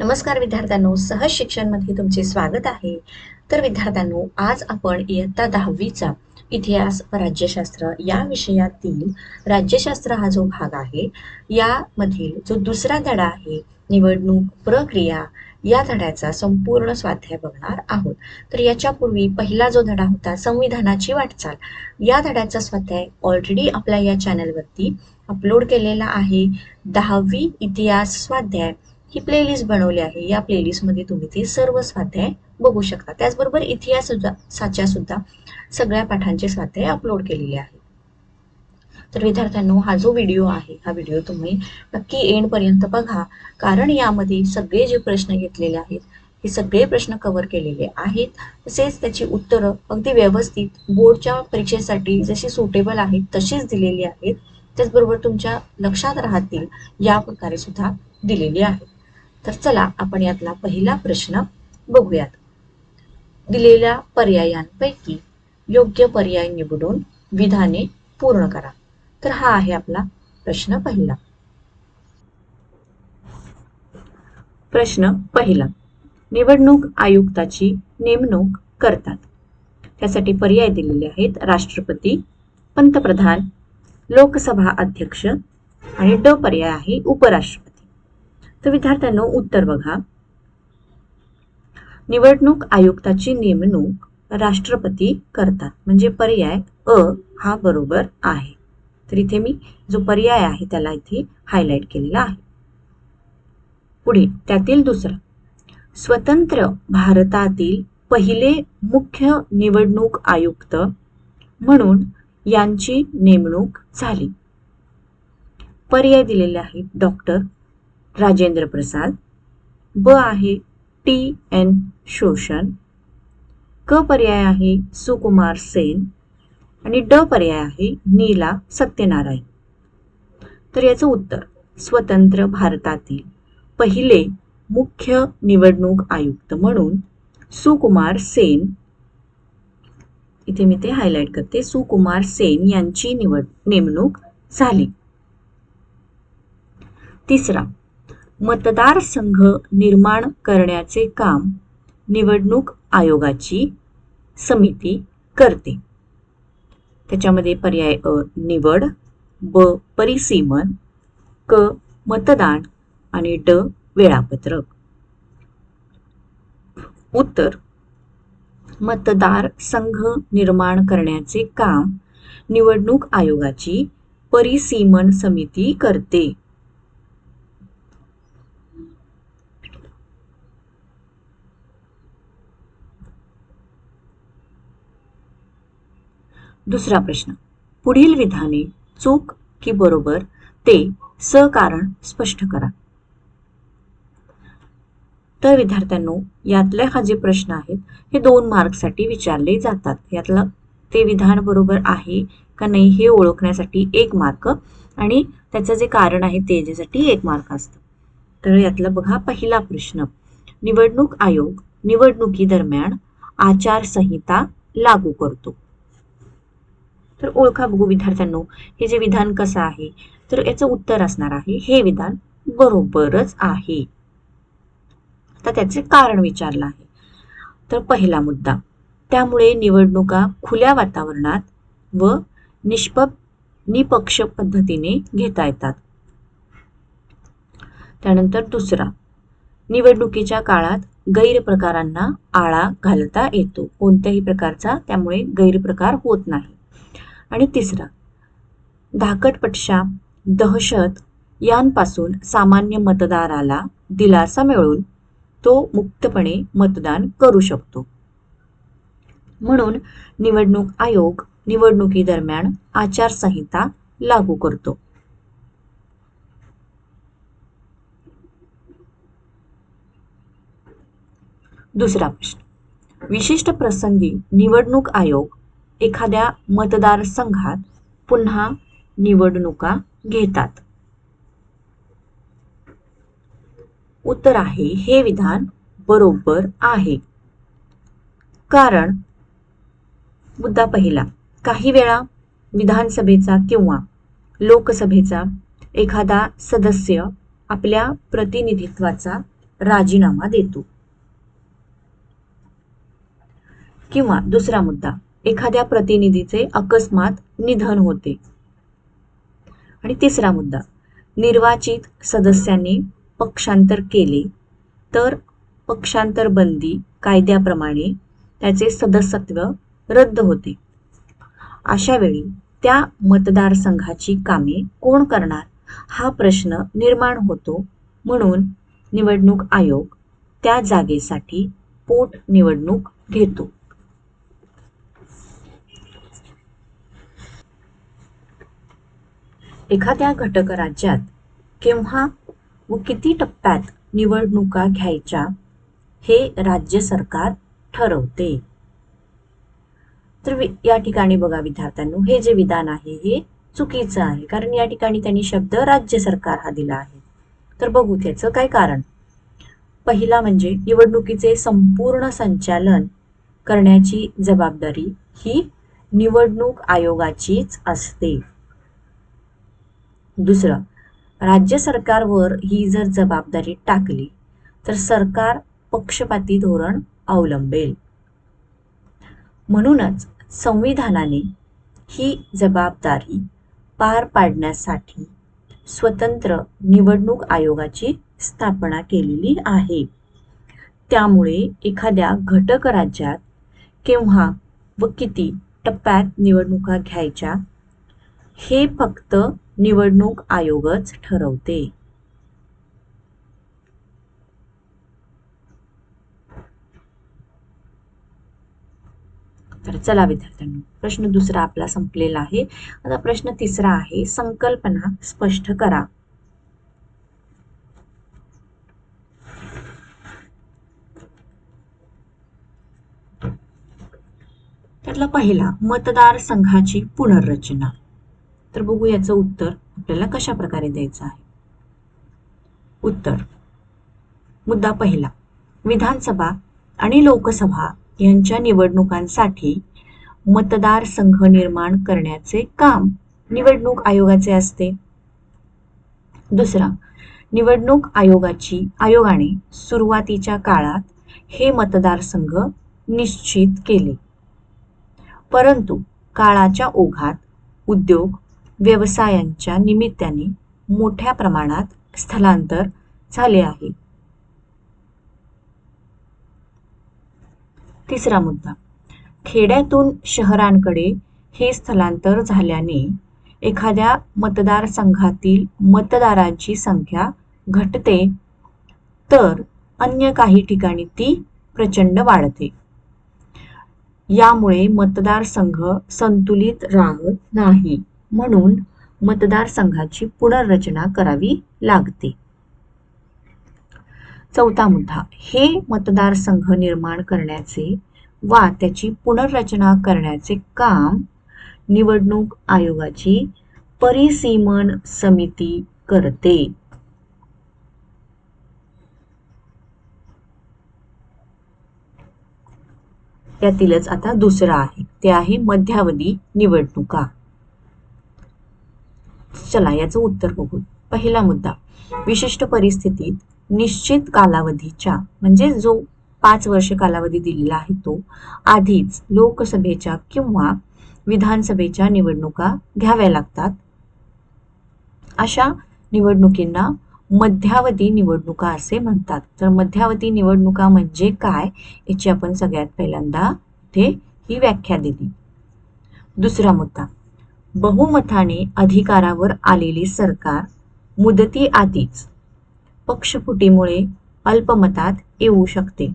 नमस्कार विद्यार्थ्यांनो सहज शिक्षणमध्ये तुमचे स्वागत आहे. तर विद्यार्थ्यांनो आज आपण इयत्ता दहावीचा इतिहास व राज्यशास्त्र या विषयातील राज्यशास्त्र हा जो भाग आहे यामधील जो दुसरा धडा आहे निवडणूक प्रक्रिया या धड्याचा संपूर्ण स्वाध्याय बघणार आहोत. तर याच्यापूर्वी पहिला जो धडा होता संविधानाची वाटचाल. या धड्याचा स्वाध्याय ऑलरेडी आपल्या या चॅनलवरती अपलोड केलेला आहे. दहावी इतिहास स्वाध्याय. ही प्लेलिस्ट बनवली आहे. या प्लेलिस्टमध्ये तुम्ही ते सर्व स्वाध्याय बघू शकता. त्याचबरोबर इतिहासाच्या सुद्धा सगळ्या पाठांचे स्वाध्याय अपलोड केलेले आहे. तर विद्यार्थ्यांनो हा जो व्हिडिओ आहे हा व्हिडिओ तुम्ही नक्की एंडपर्यंत बघा. कारण यामध्ये सगळे जे प्रश्न घेतलेले आहेत हे सगळे प्रश्न कव्हर केलेले आहेत. तसेच त्याची उत्तरं अगदी व्यवस्थित बोर्डच्या परीक्षेसाठी जशी सुटेबल आहेत तशीच दिलेली आहेत. त्याचबरोबर तुमच्या लक्षात राहतील या प्रकारे सुद्धा दिलेली आहेत. तर चला आपण यातला पहिला प्रश्न बघूयात. दिलेल्या पर्यायांपैकी योग्य पर्याय निवडून विधाने पूर्ण करा. तर हा आहे आपला प्रश्न पहिला. प्रश्न पहिला. निवडणूक आयुक्ताची नेमणूक करतात. त्यासाठी पर्याय दिलेले आहेत राष्ट्रपती पंतप्रधान लोकसभा अध्यक्ष आणि ड पर्याय आहे उपराष्ट्रपती. तर विद्यार्थ्यांनो उत्तर बघा. निवडणूक आयुक्ताची नेमणूक राष्ट्रपती करतात. म्हणजे पर्याय अ हा बरोबर आहे. तर इथे मी जो पर्याय आहे त्याला इथे हायलाइट केलेला आहे. पुढे त्यातील दुसरा. स्वतंत्र भारतातील पहिले मुख्य निवडणूक आयुक्त म्हणून यांची नेमणूक झाली. पर्याय दिलेले आहेत डॉक्टर राजेंद्र प्रसाद ब आहे टी एन शोषण क पर्याय आहे सुकुमार सेन आणि ड पर्याय आहे नीला सत्यनारायण. तर याचं उत्तर स्वतंत्र भारतातील पहिले मुख्य निवडणूक आयुक्त म्हणून सुकुमार सेन इथे मी ते हायलाइट करते सुकुमार सेन यांची निवड नेमणूक झाली. तिसरा मतदारसंघ निर्माण करण्याचे काम निवडणूक आयोगाची समिती करते. त्याच्यामध्ये पर्याय अ निवड ब परिसीमन क मतदान आणि ड वेळापत्रक. उत्तर. मतदार संघ निर्माण करण्याचे काम निवडणूक आयोगाची परिसीमन समिती करते. दुसरा प्रश्न. पुढील विधाने चूक की बरोबर ते सकारण स्पष्ट करा. तर विद्यार्थ्यांनो यातले हा जे प्रश्न आहेत हे दोन मार्कसाठी विचारले जातात. यातलं ते विधान बरोबर आहे का नाही हे ओळखण्यासाठी एक मार्क आणि त्याचं जे कारण आहे ते याच्यासाठी एक मार्क असतं. तर यातला बघा पहिला प्रश्न. निवडणूक आयोग निवडणुकीदरम्यान आचारसंहिता लागू करतो. तर ओळखा बघू विद्यार्थ्यांनो हे जे विधान कसं आहे? तर याचं उत्तर असणार आहे हे विधान बरोबरच आहे. आता त्याचे कारण विचारलं आहे. तर पहिला मुद्दा त्यामुळे निवडणुका खुल्या वातावरणात व निष्प निपक्ष पद्धतीने घेता येतात. त्यानंतर दुसरा निवडणुकीच्या काळात गैरप्रकारांना आळा घालता येतो. कोणत्याही प्रकारचा त्यामुळे गैरप्रकार होत नाही. आणि तिसरा धाकटपटशा दहशत यांपासून सामान्य मतदाराला दिलासा मिळून तो मुक्तपणे मतदान करू शकतो. म्हणून निवडणूक आयोग निवडणुकीदरम्यान आचारसंहिता लागू करतो. दुसरा प्रश्न विशिष्ट प्रसंगी निवडणूक आयोग एखाद्या मतदारसंघात पुन्हा निवडणुका घेतात. उत्तर आहे हे विधान बरोबर आहे. कारण मुद्दा पहिला काही वेळा विधानसभेचा किंवा लोकसभेचा एखादा सदस्य आपल्या प्रतिनिधित्वाचा राजीनामा देतो. किंवा दुसरा मुद्दा एखाद्या प्रतिनिधीचे अकस्मात निधन होते. आणि तिसरा मुद्दा निर्वाचित सदस्यांनी पक्षांतर केले तर पक्षांतर बंदी कायद्याप्रमाणे त्याचे सदस्यत्व रद्द होते. अशा वेळी त्या मतदारसंघाची कामे कोण करणार हा प्रश्न निर्माण होतो म्हणून निवडणूक आयोग त्या जागेसाठी पोट निवडणूक घेतो. एखाद्या घटक राज्यात केव्हा व किती टप्प्यात निवडणुका घ्यायच्या हे राज्य सरकार ठरवते. तर या ठिकाणी बघा विद्यार्थ्यांनो हे जे विधान आहे हे चुकीचं आहे. कारण या ठिकाणी त्यांनी शब्द राज्य सरकार हा दिला आहे. तर बघू त्याचं काय कारण? पहिला म्हणजे निवडणुकीचे संपूर्ण संचालन करण्याची जबाबदारी ही निवडणूक आयोगाचीच असते. दुसरं राज्य सरकारवर ही जर जबाबदारी टाकली तर सरकार पक्षपाती धोरण अवलंबेल. म्हणूनच संविधानाने ही जबाबदारी पार पाडण्यासाठी स्वतंत्र निवडणूक आयोगाची स्थापना केलेली आहे. त्यामुळे एखाद्या घटक राज्यात केव्हा व किती टप्प्यात निवडणुका घ्यायच्या हे फक्त निवडणूक आयोगच ठरवते. तर चला विद्यार्थ्यांनो प्रश्न दुसरा आपला संपलेला आहे. आता प्रश्न तिसरा आहे संकल्पना स्पष्ट करा. त्यातला पहिला मतदार संघाची पुनर्रचना. तर बघू याचं उत्तर आपल्याला कशा प्रकारे द्यायचं आहे. उत्तर. मुद्दा पहिला. विधानसभा आणि लोकसभा यांच्या निवडणुकांसाठी मतदार संघ निर्माण करण्याचे काम निवडणूक आयोगाचे असते. दुसरा. निवडणूक आयोगाची आयोगाने सुरुवातीच्या काळात हे मतदारसंघ निश्चित केले. परंतु काळाच्या ओघात उद्योग व्यवसायांच्या निमित्ताने मोठ्या प्रमाणात स्थलांतर झाले आहे. तिसरा मुद्दा. खेड्यातून शहरांकडे हे स्थलांतर झाल्याने एखाद्या मतदारसंघातील मतदारांची संख्या घटते तर अन्य काही ठिकाणी ती प्रचंड वाढते. यामुळे मतदारसंघ संतुलित राहत नाही. म्हणून मतदारसंघाची पुनर्रचना करावी लागते. चौथा मुद्दा हे मतदारसंघ निर्माण करण्याचे वा त्याची पुनर्रचना करण्याचे काम निवडणूक आयोगाची परिसीमन समिती करते. त्यातीलच आता दुसरा आहे ते आहे मध्यावधी निवडणुका. चला याचं उत्तर बघू पहिला मुद्दा. विशिष्ट परिस्थितीत निश्चित कालावधीच्या म्हणजे जो पाच वर्ष कालावधी दिलेला आहे तो आधीच लोकसभेच्या किंवा विधानसभेच्या निवडणुका घ्याव्या लागतात. अशा निवडणुकींना मध्यावधी निवडणुका असे म्हणतात. तर मध्यावधी निवडणुका म्हणजे काय? याची आपण सगळ्यात पहिल्यांदा इथे ही व्याख्या दिली. दुसरा मुद्दा. बहुमताने अधिकारावर आलेले सरकार मुदती आधीच पक्षफुटीमुळे अल्पमतात येऊ शकते.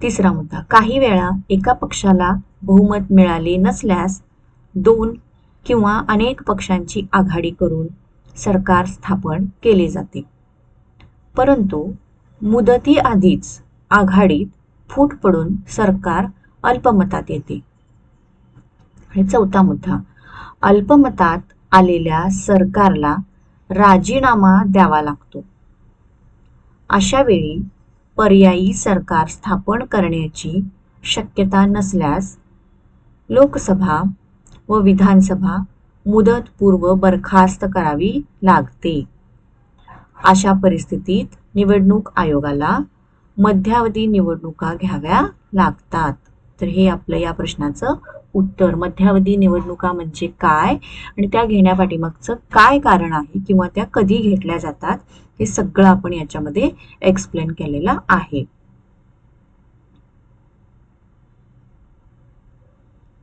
तिसरा मुद्दा काही वेळा एका पक्षाला बहुमत मिळाले नसल्यास दोन किंवा अनेक पक्षांची आघाडी करून सरकार स्थापन केले जाते. परंतु मुदतीआधीच आघाडीत फूट पडून सरकार अल्पमतात येते. आणि चौथा मुद्दा अल्पमतात आलेल्या सरकारला राजीनामा द्यावा लागतो. अशा वेळी पर्यायी सरकार स्थापन करण्याची शक्यता नसल्यास लोकसभा व विधानसभा मुदतपूर्व बरखास्त करावी लागते. अशा परिस्थितीत निवडणूक आयोगाला मध्यावधी निवडणुका घ्याव्या लागतात. तर हे आपलं या प्रश्नाचं उत्तर. मध्यावधी निवडणुका म्हणजे काय? आणि त्या घेण्यापाठीमागचं काय कारण आहे किंवा त्या कधी घेतल्या जातात? हे सगळं आपण याच्यामध्ये एक्सप्लेन केलेलं आहे.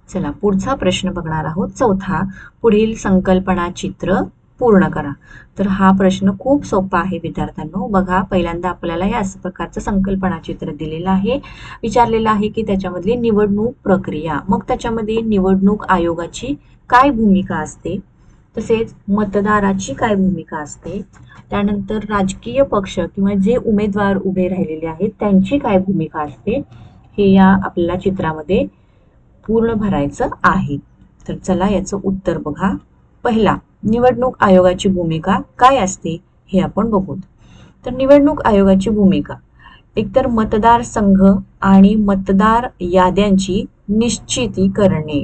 चला पुढचा प्रश्न बघणार आहोत. चौथा पुढील संकल्पना चित्र पूर्ण करा. तर हा प्रश्न खूप सोपा आहे विद्यार्थ्यांनो. बघा पहिल्यांदा आपल्याला हे असं प्रकारचं संकल्पना चित्र दिलेलं आहे. विचारलेलं आहे की त्याच्यामधली निवडणूक प्रक्रिया. मग त्याच्यामध्ये निवडणूक आयोगाची काय भूमिका असते? तसेच मतदाराची काय भूमिका असते? त्यानंतर राजकीय पक्ष किंवा जे उमेदवार उभे राहिलेले आहेत त्यांची काय भूमिका असते? हे या आपल्याला चित्रामध्ये पूर्ण भरायचं आहे. तर चला याचं उत्तर बघा. पहिला निवडणूक आयोगाची भूमिका काय असते हे आपण बघू तर निवडणूक आयोगाची भूमिका. एकतर मतदार संघ आणि मतदार याद्यांची निश्चिती करणे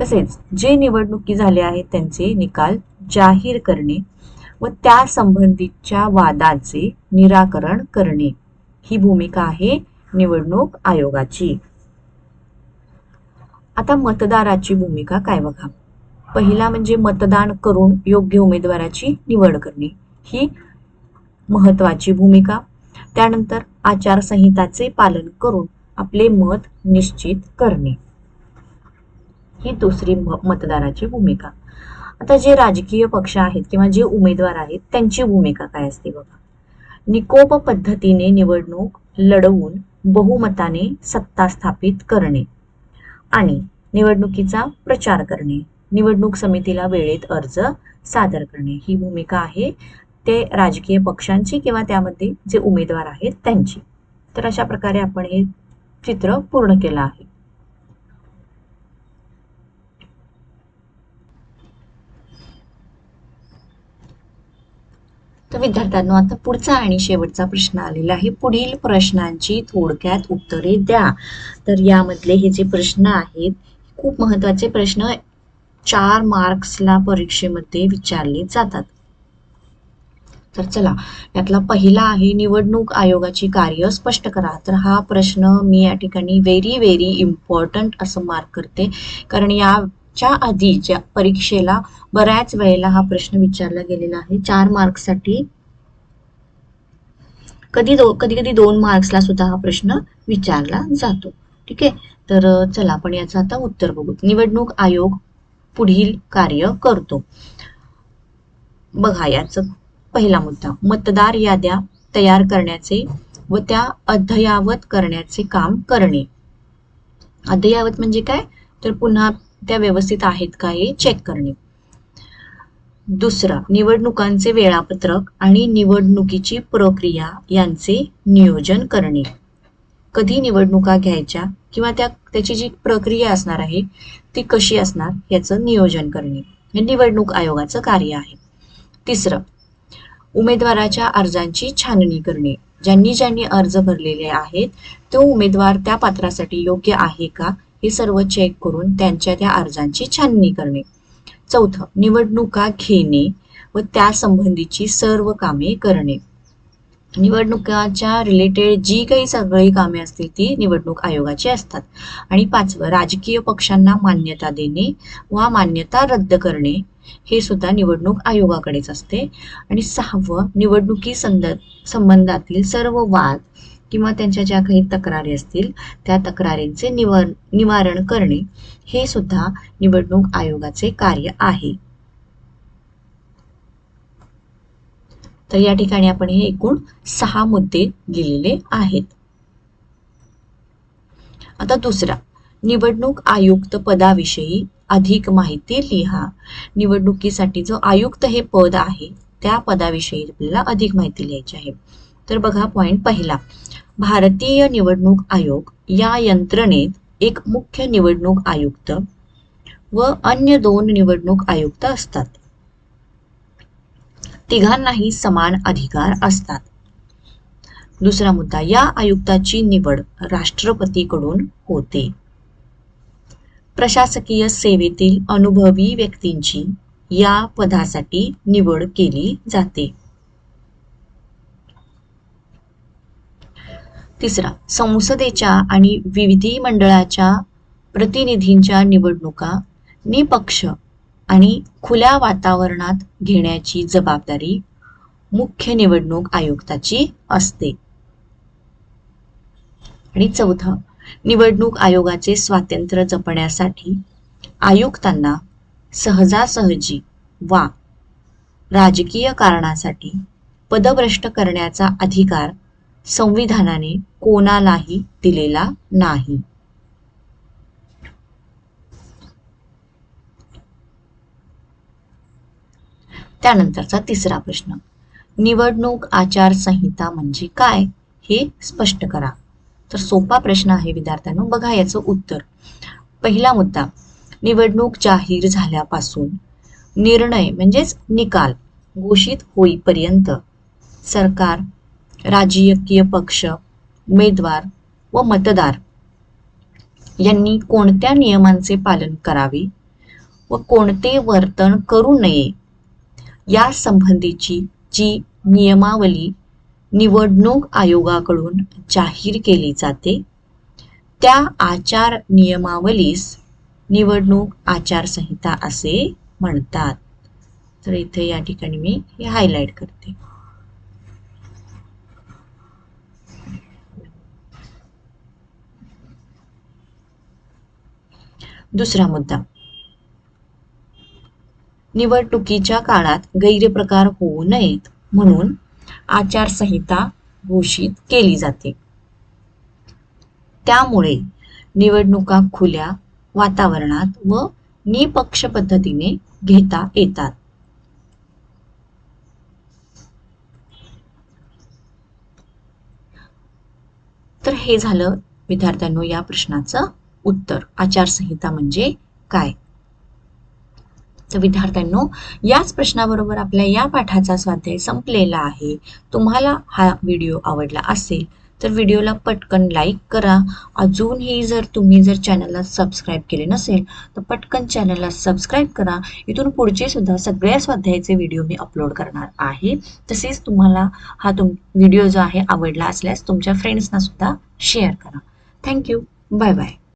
तसेच जे निवडणुकी झाले आहेत त्यांचे निकाल जाहीर करणे व त्या संबंधितच्या वादाचे निराकरण करणे. ही भूमिका आहे निवडणूक आयोगाची. आता मतदाराची भूमिका काय बघा. पहिला म्हणजे मतदान करून योग्य उमेदवाराची निवड करणे. ही महत्वाची भूमिका. त्यानंतर आचारसंहिताचे पालन करून आपले मत निश्चित करणे. ही दुसरी मतदाराची भूमिका. आता जे राजकीय पक्ष आहेत किंवा जे उमेदवार आहेत त्यांची भूमिका काय असते बघा. निकोप पद्धतीने निवडणूक लढवून बहुमताने सत्ता स्थापित करणे. आणि निवडणुकीचा प्रचार करणे. निवडणूक समितीला वेळेत अर्ज सादर करणे. ही भूमिका आहे ते राजकीय पक्षांची किंवा त्यामध्ये जे उमेदवार आहेत त्यांची. तर अशा प्रकारे आपण हे चित्र पूर्ण केलं आहे. तर विद्यार्थ्यांनो आता पुढचा आणि शेवटचा प्रश्न आलेला आहे. पुढील प्रश्नांची थोडक्यात उत्तरे द्या. तर यामधले हे जे प्रश्न आहेत खूप महत्त्वाचे प्रश्न चार मार्क्सला परीक्षेमध्ये विचारले जातात. तर चला यातला पहिला आहे निवडणूक आयोगाची कार्य स्पष्ट करा. तर हा प्रश्न मी या ठिकाणी व्हेरी व्हेरी इम्पॉर्टंट असं मार्क करते. कारण या च्या आधीच्या परीक्षेला बऱ्याच वेळेला हा प्रश्न विचारला गेलेला आहे. चार मार्क्ससाठी कधी दो कधी कधी दोन मार्क्सला सुद्धा हा प्रश्न विचारला जातो. ठीक आहे? तर चला आपण याचं आता उत्तर बघू. निवडणूक आयोग पुढील कार्य करतो. बघा याच पहिला मुद्दा. मतदार याद्या तयार करण्याचे व त्या अद्ययावत करण्याचे काम करणे. अद्ययावत म्हणजे काय? तर पुन्हा त्या व्यवस्थित आहेत का हे चेक करणे. दुसरा निवडणुकांचे वेळापत्रक आणि निवडणुकीची प्रक्रिया यांचे नियोजन करणे. कधी निवडणुका घ्यायच्या किंवा त्या त्याची जी प्रक्रिया असणार आहे ती कशी असणार याचं नियोजन करणे. हे निवडणूक आयोगाचं कार्य आहे. तिसरं उमेदवाराच्या अर्जांची छाननी करणे. ज्यांनी ज्यांनी अर्ज भरलेले आहेत तो उमेदवार त्या पात्रासाठी योग्य आहे का हे सर्व चेक करून त्यांच्या त्या अर्जांची छाननी करणे. चौथं निवडणुका घेणे व त्या संबंधीची सर्व कामे करणे. निवडणुकाच्या रिलेटेड जी काही सगळी कामे असतील ती निवडणूक आयोगाची असतात. आणि पाचवं राजकीय पक्षांना मान्यता देणे वा मान्यता रद्द करणे हे सुद्धा निवडणूक आयोगाकडेच असते. आणि सहावं निवडणुकी संबंधातील सर्व वाद किंवा त्यांच्या ज्या काही तक्रारी असतील त्या तक्रारींचे निवार निवारण करणे हे सुद्धा निवडणूक आयोगाचे कार्य आहे. तर या ठिकाणी आपण हे एकूण सहा मुद्दे लिहिलेले आहेत. आता दुसरा निवडणूक आयुक्त पदाविषयी अधिक माहिती लिहा. निवडणुकीसाठी जो आयुक्त हे पद आहे त्या पदाविषयी आपल्याला अधिक माहिती लिहायची आहे. तर बघा पॉईंट पहिला. भारतीय निवडणूक आयोग या यंत्रणेत एक मुख्य निवडणूक आयुक्त व अन्य दोन निवडणूक आयुक्त असतात. तिघांनाही समान अधिकार असतात. दुसरा मुद्दा या आयुक्ताची निवड राष्ट्रपतीकडून होते. प्रशासकीय सेवेतील अनुभवी व्यक्तींची या पदासाठी निवड केली जाते. तिसरा संसदेच्या आणि विधिमंडळाच्या प्रतिनिधींच्या निवडणुका निपक्ष आणि खुल्या वातावरणात घेण्याची जबाबदारी मुख्य निवडणूक आयुक्ताची असते. आणि चौथं निवडणूक आयोगाचे स्वातंत्र्य जपण्यासाठी आयुक्तांना सहजासहजी वा राजकीय कारणासाठी पदभ्रष्ट करण्याचा अधिकार संविधानाने कोणालाही दिलेला नाही. त्यानंतरचा तिसरा प्रश्न. निवडणूक आचारसंहिता म्हणजे काय हे स्पष्ट करा. तर सोपा प्रश्न आहे विद्यार्थ्यांनो बघा याचं उत्तर. पहिला मुद्दा निवडणूक जाहीर झाल्यापासून निर्णय म्हणजेच निकाल घोषित होईपर्यंत सरकार राजकीय पक्ष उमेदवार व मतदार यांनी कोणत्या नियमांचे पालन करावे व कोणते वर्तन करू नये या संबंधीची जी नियमावली निवडणूक आयोगाकडून जाहीर केली जाते त्या आचार नियमावलीस निवडणूक आचारसंहिता असे म्हणतात. तर इथे या ठिकाणी मी हे हायलाईट करते. दुसरा मुद्दा. निवडणुकीच्या काळात गैरप्रकार होऊ नयेत म्हणून आचारसंहिता घोषित केली जाते. त्यामुळे निवडणुका खुल्या वातावरणात व निपक्ष पद्धतीने घेता येतात. तर हे झालं विद्यार्थ्यांनो या प्रश्नाचं उत्तर. आचारसंहिता म्हणजे काय? तर विद्यार्थ्यांनो याच प्रश्नाबरोबर आपल्या या पाठाचा स्वाध्याय संपलेला आहे. तुम्हाला हा व्हिडिओ आवडला असेल तर व्हिडिओला पटकन लाईक करा. अजूनही जर तुम्ही जर चॅनलला सबस्क्राईब केले नसेल तर पटकन चॅनलला सबस्क्राईब करा. इथून पुढचे सुद्धा सगळ्या स्वाध्यायाचे व्हिडिओ मी अपलोड करणार आहे. तसेच तुम्हाला हा तुम व्हिडिओ जो आहे आवडला असल्यास तुमच्या फ्रेंड्सना सुद्धा शेअर करा. Thank you bye bye